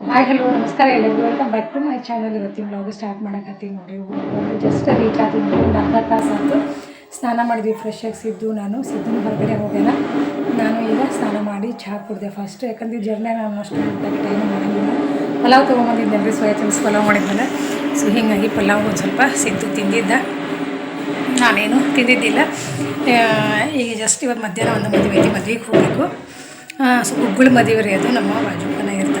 Hi, hello, ನಮಸ್ಕಾರ. ಎಲ್ಲರಿಗೂ welcome back to my channel. ಇವತ್ತಿನ ಬ್ಲಾಗ್ ಸ್ಟಾರ್ಟ್ ಮಾಡಕತ್ತೀನಿ ನೋಡಿ. ಜಸ್ಟ್ ರೀಚ್ ಆಗಿ ಒಂದು ಅರ್ಧ ತಾಸು ಆಯಿತು ಸ್ನಾನ ಮಾಡಿದ್ವಿ ಫ್ರೆಶ್ ಆಗಿ ಸಿದ್ದು ನಾನು. ಸಿದ್ದು ಹೊರಗಡೆ ಹೋಗ್ಯಾನ. ನಾನು ಈಗ ಸ್ನಾನ ಮಾಡಿ ಚಹಾ ಕುಡಿದೆ ಫಸ್ಟ್ ಯಾಕಂದ್ರೆ ಜರ್ನಿ ನಾನು ಅಷ್ಟು ಟೈಮ್ ಮಾಡಿಲ್ಲ ಪಲಾವ್ ತೊಗೊಂಬಂದಿದ್ದೆ ಸೋಯಾ ಚಂಕ್ಸ್ ಪಲಾವ್ ಮಾಡಿದ್ಮೇಲೆ ಸೊ ಹೀಗಾಗಿ ಪಲಾವ್ ಒಂದು ಸ್ವಲ್ಪ ಸಿದ್ದು ತಿಂದಿದ್ದ. ನಾನೇನು ತಿಂದಿದ್ದಿಲ್ಲ. ಈಗ ಜಸ್ಟ್ ಇವತ್ತು ಮಧ್ಯಾಹ್ನ ಒಂದು ಮದುವೆ ಐತಿ. ಮದುವೆಗೆ ಹೋಗಬೇಕು. ಸೊ ಗುಗ್ಗಳ ಮದುವೆ ರೀ ಅದು. ನಮ್ಮ ಬಾಜುಕನ ಇರ್ತಾರೆ ಸೊ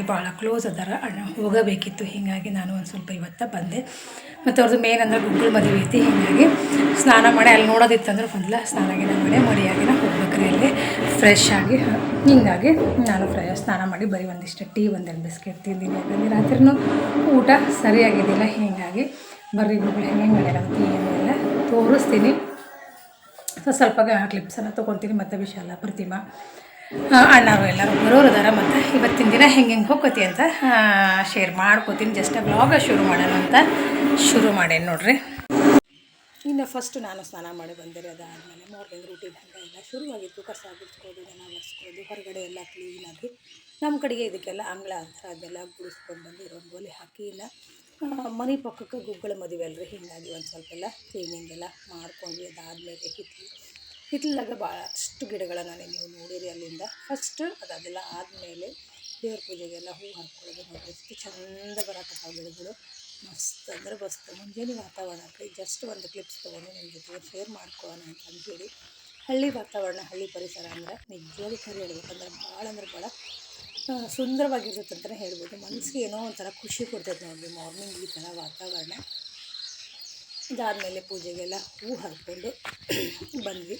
ಹೀಗಾಗಿ ಭಾಳ ಕ್ಲೋಸ್ ಅದಾರ. ಅಣ್ಣ ಹೋಗಬೇಕಿತ್ತು, ಹೀಗಾಗಿ ನಾನು ಒಂದು ಸ್ವಲ್ಪ ಇವತ್ತ ಬಂದೆ. ಮತ್ತು ಅವ್ರದ್ದು ಮೇನ್ ಅಂದ್ರೆ ಗುಗ್ಗಳ ಮದುವೆ ಐತಿ, ಹೀಗಾಗಿ ಸ್ನಾನ ಮಾಡಿ ಅಲ್ಲಿ ನೋಡೋದಿತ್ತಂದ್ರೆ ಮೊದಲ ಸ್ನಾನ ಗಿನ ಮಾಡಿ ಮಡಿಯಾಗಿನ ಹೋಗ್ಬೇಕ್ರಿ ಅಲ್ಲಿ. ಫ್ರೆಶ್ ಆಗಿ ಹೀಗಾಗಿ ನಾನು ಫ್ರೈ, ಸ್ನಾನ ಮಾಡಿ ಬರೀ ಒಂದಿಷ್ಟು ಟೀ ಒಂದೆರಡು ಬಿಸ್ಕೆಟ್ ತಿಂದಿನಿ. ಯಾಕಂದರೆ ರಾತ್ರಿನೂ ಊಟ ಸರಿಯಾಗಿದ್ದಿಲ್ಲ, ಹೀಗಾಗಿ ಬರೀ ಗುಗ್ಗಳು ಹೆಂಗೆ ಮಾಡ್ಯಾರ ಅಂತ ಏನೆಲ್ಲ ತೋರಿಸ್ತೀನಿ. ಸೊ ಸ್ವಲ್ಪ ಕ್ಲಿಪ್ಸನ್ನು ತೊಗೊತೀನಿ, ಮತ್ತು ವಿಶಾಲ ಪ್ರತಿಮಾ. ಆ, ಅಣ್ಣಾರು ಎಲ್ಲರೂ ಬರೋರು ಅದಾರ ಮತ್ತು ಇವತ್ತಿನ ದಿನ ಹೆಂಗೆ ಹೆಂಗೆ ಹೋಗ್ಕೋತಿ ಅಂತ ಶೇರ್ ಮಾಡ್ಕೋತೀನಿ. ಜಸ್ಟ್ ಬ್ಲಾಗ ಶುರು ಮಾಡೋಣ ಅಂತ ಶುರು ಮಾಡೇನು ನೋಡ್ರಿ. ಇನ್ನು ಫಸ್ಟ್ ನಾನು ಸ್ನಾನ ಮಾಡಿ ಬಂದಿರಿ ಅದಾದಮೇಲೆ ಮಾರ್ನಿಂಗ್ ರೂಟೀನ್ ಹಂಗೆ ಎಲ್ಲ ಶುರುವಾಗಿತ್ತು. ಕಸ ಗುಡಿಸ್ಕೋದು ದನ ಒರೆಸ್ಕೋದು ಹೊರಗಡೆ ಎಲ್ಲ ಕ್ಲೀನಾಗಿ ನಮ್ಮ ಕಡೆಗೆ ಇದಕ್ಕೆಲ್ಲ ಅಂಗಳ ಅಂತ ಅದೆಲ್ಲ ಗುಡಿಸ್ಕೊಂಡು ಬಂದು ರಂಗೋಲಿ ಹಾಕಿ ಇಲ್ಲ ಮನೆ ಪಕ್ಕಕ್ಕೆ ಗುಗ್ಗಳ ಮದುವೆ ಅಲ್ರಿ. ಹೀಗಾಗಿ ಒಂದು ಸ್ವಲ್ಪ ಎಲ್ಲ ಕ್ಲೀನಿಂಗ್ ಎಲ್ಲ ಮಾಡ್ಕೊಂಡು ಅದಾದಮೇಲೆ ಹಿತ್ಲಾಗ ಭಾಳಷ್ಟು ಗಿಡಗಳನ್ನು ನೀವು ನೋಡಿರಿ ಅಲ್ಲಿಂದ. ಫಸ್ಟ್ ಅದೆಲ್ಲ ಆದಮೇಲೆ ದೇವ್ರ ಪೂಜೆಗೆಲ್ಲ ಹೂ ಹಾಕ್ಕೊಳ್ಳೋದು ನೋಡಿರಿ. ಎಷ್ಟು ಚಂದ ಬರಕತ್ತಾವ ಗಿಡಗಳು. ಮಸ್ತ್ ಅಂದ್ರೆ ಮಸ್ತ್. ಮುಂಜಾನೆ ವಾತಾವರಣ ಜಸ್ಟ್ ಒಂದು ಕ್ಲಿಪ್ಸ್ ತೊಗೊಂಡು ನಿಮ್ಮ ಜೊತೆಗೆ ಶೇರ್ ಮಾಡ್ಕೊಳ್ಳೋಣ ಅಂತ ಹೇಳಿ ಹಳ್ಳಿ ವಾತಾವರಣ, ಹಳ್ಳಿ ಪರಿಸರ ಅಂದ್ರೆ ನಿಜವಾಗಿ ಖರೆ ಹೇಳ್ಬೇಕಂದ್ರೆ ಭಾಳ ಅಂದ್ರೆ ಭಾಳ ಸುಂದರವಾಗಿರುತ್ತೆ ಅಂತಲೇ ಹೇಳ್ಬೋದು. ಮನಸ್ಸಿಗೆ ಏನೋ ಒಂಥರ ಖುಷಿ ಕೊಡ್ತೈತೆ ನೋಡಿರಿ. ಮಾರ್ನಿಂಗ್ ಈ ಥರ ವಾತಾವರಣ. ಇದಾದಮೇಲೆ ಪೂಜೆಗೆಲ್ಲ ಹೂ ಹರ್ಕೊಂಡು ಬಂದ್ವಿ.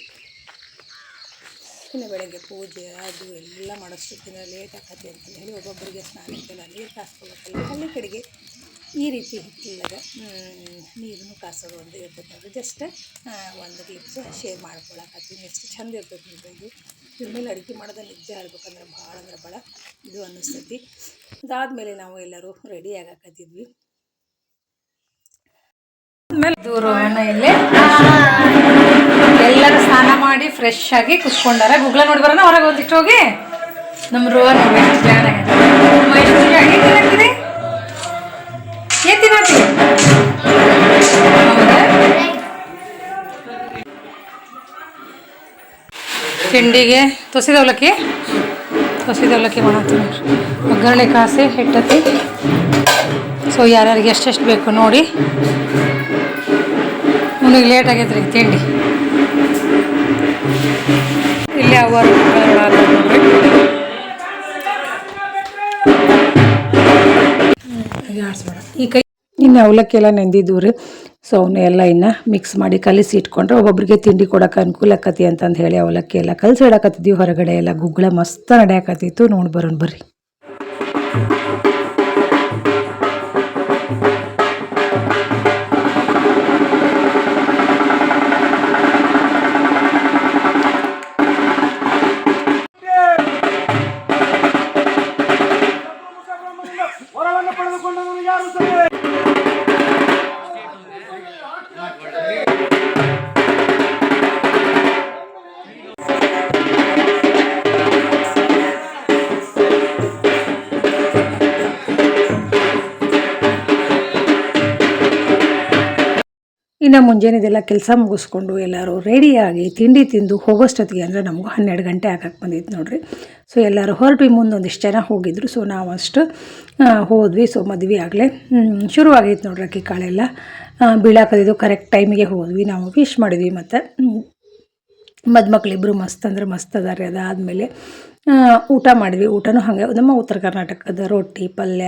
ಇನ್ನು ಬೆಳಗ್ಗೆ ಪೂಜೆ, ಅದು ಎಲ್ಲ ಮಾಡೋಷ್ಟೊತ್ತಿನ ಲೇಟ್ ಆಗತ್ತೆ ಅಂತ ಹೇಳಿ ಒಬ್ಬೊಬ್ಬರಿಗೆ ಸ್ನಾನಕ್ಕೆಲ್ಲ ನೀರು ಕಾಸ್ಕೊಳ್ಬೇಕಲ್ಲ ಹಳ್ಳಿ ಕಡೆಗೆ ಈ ರೀತಿ ಹಿಟ್ಟಿಲ್ಲದ ನೀರನ್ನು ಕಾಸೋದು ಒಂದು ಇರ್ತದೆ. ಅದು ಜಸ್ಟ್ ಒಂದು ಕ್ಲಿಪ್ಸ್ ಶೇರ್ ಮಾಡ್ಕೊಳಕತ್ತೀನಿ ಎಷ್ಟು ಚಂದ ಇರ್ತದೆ ಇದು. ಇದ್ರ ಮೇಲೆ ಅಡುಗೆ ಮಾಡೋದು ನಿಜ ಹೇಳ್ಬೇಕಂದ್ರೆ ಭಾಳ ಅಂದ್ರೆ ಭಾಳ ಇದು ಅನ್ನಿಸ್ತೈತಿ. ಅದಾದಮೇಲೆ ನಾವು ಎಲ್ಲರೂ ರೆಡಿ ಆಗಾಕತ್ತಿದ್ವಿ. ದೂರ ಇಲ್ಲಿ ಎಲ್ಲರೂ ಸ್ನಾನ ಮಾಡಿ ಫ್ರೆಶ್ ಆಗಿ ಕುತ್ಕೊಂಡಾರ. ಗುಗ್ಲ ನೋಡಿ ಬರೋಣ, ಹೊರಗೆ ಹೋಗಿಟ್ಟು ಹೋಗಿ. ನಮ್ಮ ರೋವರ್ ಎಷ್ಟು ತಿಂಡಿಗೆ ತೊಸಿದ ಅವಲಕ್ಕಿ ತೊಸಿದ ಅವಲಕ್ಕಿ ಒಗ್ಗರಣೆ ಕಾಸಿ ಹಿಟ್ಟತಿ ಸೊ ಯಾರ್ಯಾರಿಗೆ ಎಷ್ಟೆಷ್ಟು ಬೇಕು ನೋಡಿ ನನಗೆ ಲೇಟ್ ಆಗೈತೆ ರೀ ತಿಂಡಿ. ಇಲ್ಲಿ ಅವರು ಈ ಕೈ ಇನ್ನು ಅವಲಕ್ಕಿ ಎಲ್ಲ ನೆಂದಿದ್ದು ರೀ. ಸೊ ಅವನ್ನ ಎಲ್ಲ ಇನ್ನು ಮಿಕ್ಸ್ ಮಾಡಿ ಕಲಿಸಿ ಇಟ್ಕೊಂಡ್ರೆ ಒಬ್ಬೊಬ್ಬರಿಗೆ ತಿಂಡಿ ಕೊಡೋಕೆ ಅನುಕೂಲ ಆಕತಿ ಅಂತಂದು ಹೇಳಿ ಅವಲಕ್ಕಿ ಎಲ್ಲ ಕಲಸಿ ಇಡಕತ್ತಿದ್ವಿ. ಹೊರಗಡೆ ಎಲ್ಲ ಗುಗ್ಗಳ ಮಸ್ತ್ ನಡೆಯಕತ್ತಿತ್ತು. ನೋಡಿ ಬರೋಣ ಬರ್ರಿ. ಇನ್ನು ಮುಂಜಾನೆದೆಲ್ಲ ಕೆಲಸ ಮುಗಿಸ್ಕೊಂಡು ಎಲ್ಲರೂ ರೆಡಿಯಾಗಿ ತಿಂಡಿ ತಿಂದು ಹೋಗೋಷ್ಟೊತ್ತಿಗೆ ಅಂದರೆ ನಮಗೂ ಹನ್ನೆರಡು ಗಂಟೆ ಆಗಕ್ಕೆ ಬಂದಿತ್ತು ನೋಡಿರಿ. ಸೊ ಎಲ್ಲರೂ ಹೊರಟು ಮುಂದೊಂದಿಷ್ಟು ಜನ ಹೋಗಿದ್ರು. ಸೊ ನಾವು ಅಷ್ಟು ಹೋದ್ವಿ. ಸೊ ಮದುವೆ ಆಗಲೇ ಶುರುವಾಗೈತೆ ನೋಡ್ರಿ ಅಕ್ಕಿ ಕಾಳೆಲ್ಲ. ಬೀಳಾಕದಿದ್ದು ಕರೆಕ್ಟ್ ಟೈಮಿಗೆ ಹೋದ್ವಿ. ನಾವು ವಿಶ್ ಮಾಡಿದ್ವಿ ಮತ್ತು ಮದುಮಕ್ಳಿಬ್ರು ಮಸ್ತ್ ಅಂದ್ರೆ ಮಸ್ತ್ ಅದಾರೆ ಅದಾದಮೇಲೆ ಊಟ ಮಾಡಿದ್ವಿ. ಊಟನೂ ಹಾಗೆ, ನಮ್ಮ ಉತ್ತರ ಕರ್ನಾಟಕದ ರೊಟ್ಟಿ, ಪಲ್ಯ,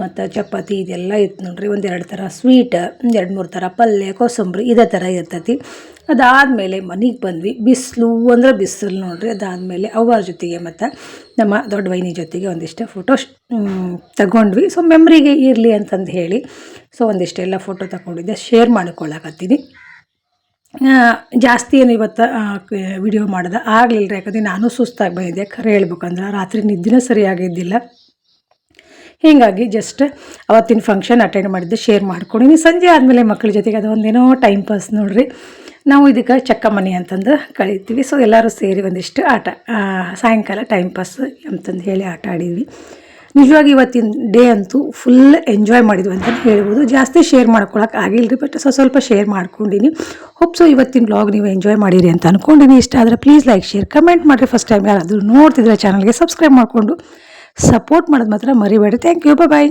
ಮತ್ತು ಚಪಾತಿ ಇದೆಲ್ಲ ಇತ್ತು ನೋಡ್ರಿ. ಒಂದೆರಡು ಥರ ಸ್ವೀಟ್ ಎರಡು ಮೂರು ಥರ ಪಲ್ಯ, ಕೋಸಂಬರಿ, ಇದೇ ಥರ ಇರ್ತೈತಿ. ಅದಾದಮೇಲೆ ಮನೆಗೆ ಬಂದ್ವಿ. ಬಿಸಿಲು ಅಂದ್ರೆ ಬಿಸಿಲು ನೋಡ್ರಿ. ಅದಾದಮೇಲೆ ಅವ್ರ ಜೊತೆಗೆ ಮತ್ತು ನಮ್ಮ ದೊಡ್ಡ ವೈನಿ ಜೊತೆಗೆ ಒಂದಿಷ್ಟು ಫೋಟೋ ತಗೊಂಡ್ವಿ. ಸೊ ಮೆಮ್ರಿಗೆ ಇರಲಿ ಅಂತಂದು ಹೇಳಿ ಸೊ ಒಂದಿಷ್ಟೆಲ್ಲ ಫೋಟೋ ತಗೊಂಡಿದ್ದೆ. ಶೇರ್ ಮಾಡ್ಕೊಳ್ಳಕತ್ತೀನಿ ಜಾಸ್ತಿ ಏನು ಇವತ್ತು ವಿಡಿಯೋ ಮಾಡಿದೆ. ಆಗಲಿಲ್ಲ ಯಾಕಂದ್ರೆ ನಾನು ಸುಸ್ತಾಗಿ ಬಂದಿದ್ದೆ. ಖರೆ ಹೇಳ್ಬೇಕಂದ್ರೆ ರಾತ್ರಿ ನಿದ್ದೆನೂ ಸರಿಯಾಗಿದ್ದಿಲ್ಲ ಹೀಗಾಗಿ ಜಸ್ಟ್ ಅವತ್ತಿನ ಫಂಕ್ಷನ್ ಅಟೆಂಡ್ ಮಾಡಿದ್ದೆ ಶೇರ್ ಮಾಡ್ಕೊಂಡಿನಿ. ಸಂಜೆ ಆದಮೇಲೆ ಮಕ್ಕಳ ಜೊತೆಗೆ ಅದು ಒಂದೇನೋ ಟೈಮ್ ಪಾಸ್ ನೋಡ್ರಿ. ನಾವು ಇದಕ್ಕೆ ಚಕ್ಕ ಮನೆ ಅಂತಂದು ಕಳೀತೀವಿ. ಸೊ ಎಲ್ಲರೂ ಸೇರಿ ಒಂದಿಷ್ಟು ಆಟ ಸಾಯಂಕಾಲ ಟೈಮ್ ಪಾಸ್ ಅಂತಂದು ಹೇಳಿ ಆಟ ಆಡಿದ್ವಿ. ನಿಜವಾಗಿ ಇವತ್ತಿನ ಡೇ ಅಂತೂ ಫುಲ್ ಎಂಜಾಯ್ ಮಾಡಿದ್ವಿ ಅಂತ ಹೇಳ್ಬೋದು. ಜಾಸ್ತಿ ಶೇರ್ ಮಾಡ್ಕೊಳಕ್ಕೆ ಆಗಿಲ್ಲರಿ ಬಟ್ ಸ್ವಲ್ಪ ಸ್ವಲ್ಪ ಶೇರ್ ಮಾಡ್ಕೊಂಡಿನಿ. ಹೋಪ್ಸು ಇವತ್ತಿನ ಬ್ಲಾಗ್ ನೀವು ಎಂಜಾಯ್ ಮಾಡಿರಿ ಅಂತ ಅಂದ್ಕೊಂಡಿನಿ ಇಷ್ಟ ಆದರೆ ಪ್ಲೀಸ್ ಲೈಕ್ ಶೇರ್ ಕಮೆಂಟ್ ಮಾಡಿರಿ ಫಸ್ಟ್ ಟೈಮ್ ಯಾರಾದರೂ ನೋಡ್ತಿದ್ರೆ ಚಾನಲ್ಗೆ ಸಬ್ಸ್ಕ್ರೈಬ್ ಮಾಡಿಕೊಂಡು ಸಪೋರ್ಟ್ ಮಾಡೋದು ಮಾತ್ರ ಮರಿಬೇಡಿ ಥ್ಯಾಂಕ್ ಯು ಬಾಯ್